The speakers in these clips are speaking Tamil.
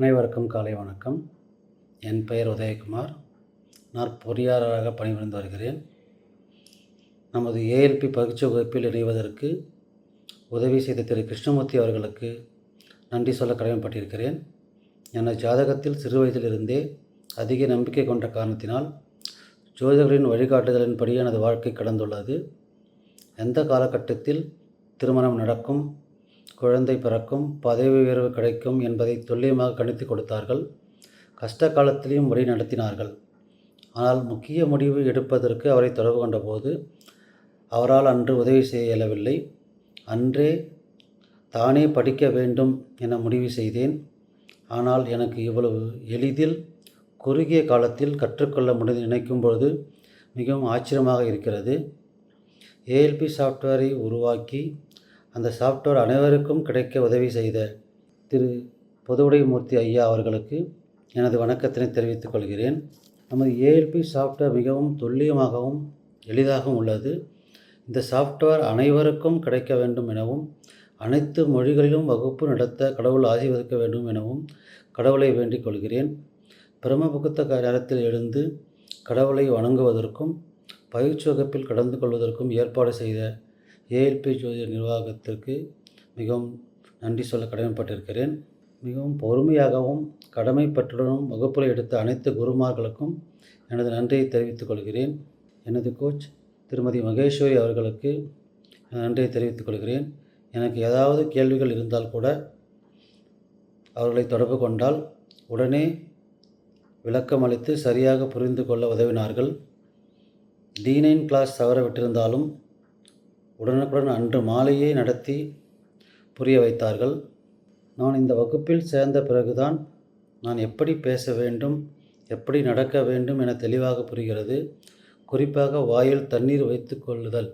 அனைவருக்கும் காலை வணக்கம். என் பெயர் உதயகுமார். நான் பொறியாளராக பணிபுரிந்து வருகிறேன். நமது ஏஎல்பி பயிற்சி வகுப்பில் இணைவதற்கு உதவி செய்த திரு கிருஷ்ணமூர்த்தி அவர்களுக்கு நன்றி சொல்ல கடமைப்பட்டிருக்கிறேன். எனது ஜாதகத்தில் சிறு வயதிலிருந்தே அதிக நம்பிக்கை கொண்ட காரணத்தினால் ஜோதிடர்களின் வழிகாட்டுதலின்படி எனது வாழ்க்கை கடந்துள்ளது. எந்த காலகட்டத்தில் திருமணம் நடக்கும் குழந்தை பிறக்கும் பதவி உயர்வு கிடைக்கும் என்பதை துல்லியமாக கணித்து கொடுத்தார்கள். கஷ்ட காலத்திலையும் வழி நடத்தினார்கள். ஆனால் முக்கிய முடிவு எடுப்பதற்கு அவரை தொடர்பு கொண்டபோது அவரால் அன்று உதவி செய்ய இயலவில்லை. அன்றே தானே படிக்க வேண்டும் என முடிவு செய்தேன். ஆனால் எனக்கு இவ்வளவு எளிதில் குறுகிய காலத்தில் கற்றுக்கொள்ள முடிந்து நினைக்கும் பொழுது மிகவும் ஆச்சரியமாக இருக்கிறது. ஏஎல்பி சாஃப்ட்வேரை உருவாக்கி அந்த சாஃப்ட்வேர் அனைவருக்கும் கிடைக்க உதவி செய்த திரு பொதுவுடைமூர்த்தி ஐயா அவர்களுக்கு எனது வணக்கத்தினை தெரிவித்துக் கொள்கிறேன். நமது ஏஎல்பி சாஃப்ட்வேர் மிகவும் துல்லியமாகவும் எளிதாகவும் உள்ளது. இந்த சாஃப்ட்வேர் அனைவருக்கும் கிடைக்க வேண்டும் எனவும் அனைத்து மொழிகளிலும் வகுப்பு நடத்த கடவுள் ஆசீர்வதிக்க வேண்டும் எனவும் கடவுளை வேண்டிக் கொள்கிறேன். பிரம்மபுகுத்த முகூர்த்த நேரத்தில் எழுந்து கடவுளை வணங்குவதற்கும் பயிற்சி வகுப்பில் கலந்து கொள்வதற்கும் ஏற்பாடு செய்த ஏஎல்பி ஜோதிட நிர்வாகத்திற்கு மிகவும் நன்றி சொல்ல கடமைப்பட்டிருக்கிறேன். மிகவும் பொறுமையாகவும் கடமைப்பற்றுடனும் வகுப்பில் எடுத்த அனைத்து குருமார்களுக்கும் எனது நன்றியை தெரிவித்துக் கொள்கிறேன். எனது கோச் திருமதி மகேஸ்வரி அவர்களுக்கு நன்றியை தெரிவித்துக் கொள்கிறேன். எனக்கு ஏதாவது கேள்விகள் இருந்தால் கூட அவர்களை தொடர்பு கொண்டால் உடனே விளக்கம் அளித்து சரியாக புரிந்து கொள்ள உதவினார்கள். டி நைன் கிளாஸ் தவற விட்டிருந்தாலும் உடனுக்குடன் அன்று மாலையே நடத்தி புரிய வைத்தார்கள். நான் இந்த வகுப்பில் சேர்ந்த பிறகுதான் நான் எப்படி பேச வேண்டும் எப்படி நடக்க வேண்டும் என தெளிவாக புரிகிறது. குறிப்பாக வாயில் தண்ணீர் வைத்து கொள்ளுதல்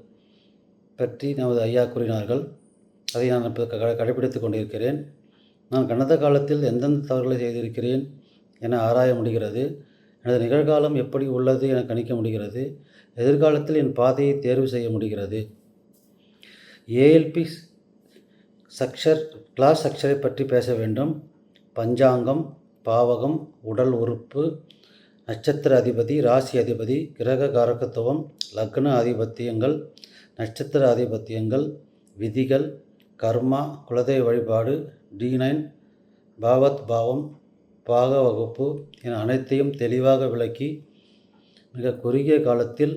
பற்றி நமது ஐயா கூறினார்கள். அதை நான் இப்போ கடைபிடித்து கொண்டிருக்கிறேன். நான் கடந்த காலத்தில் எந்தெந்த தவறுகளை செய்திருக்கிறேன் என ஆராய முடிகிறது. எனது நிகழ்காலம் எப்படி உள்ளது என கணிக்க முடிகிறது. எதிர்காலத்தில் என் பாதையை தேர்வு செய்ய முடிகிறது. ஏஎல்பி சக்ஷர் கிளாஸ் ஸ்ட்ரக்சரை பற்றி பேச வேண்டும். பஞ்சாங்கம் பாவகம் உடல் உறுப்பு நட்சத்திர அதிபதி ராசி அதிபதி கிரக காரகத்துவம் லக்ன ஆதிபத்தியங்கள் நட்சத்திர ஆதிபத்தியங்கள் விதிகள் கர்மா குலதெய்வ வழிபாடு டி நைன் பாவத் பாவம் பாக வகுப்பு என அனைத்தையும் தெளிவாக விளக்கி மிக குறுகிய காலத்தில்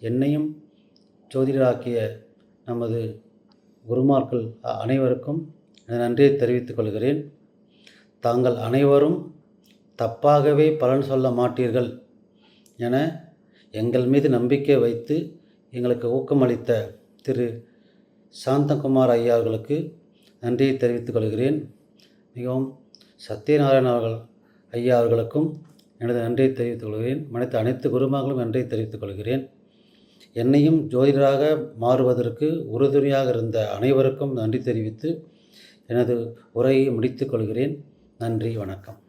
என்னையும் ஜோதிடராக்கிய நமது குருமார்கள் அனைவருக்கும் நன்றியை தெரிவித்துக் கொள்கிறேன். தாங்கள் அனைவரும் தப்பாகவே பலன் சொல்ல மாட்டீர்கள் என எங்கள் மீது நம்பிக்கை வைத்து எங்களுக்கு ஊக்கமளித்த திரு சாந்தகுமார் ஐயா அவர்களுக்கு நன்றியை தெரிவித்துக் கொள்கிறேன். மிகவும் சத்யநாராயண அவர்கள் ஐயா அவர்களுக்கும் எனது நன்றியை தெரிவித்துக் கொள்கிறேன். மனித அனைத்து குருமார்களும் நன்றியை தெரிவித்துக் கொள்கிறேன். என்னையும் ஜோதிடராக மாறுவதற்கு உறுதுணையாக இருந்த அனைவருக்கும் நன்றி தெரிவித்து எனது உரையை முடித்துக் கொள்கிறேன். நன்றி வணக்கம்.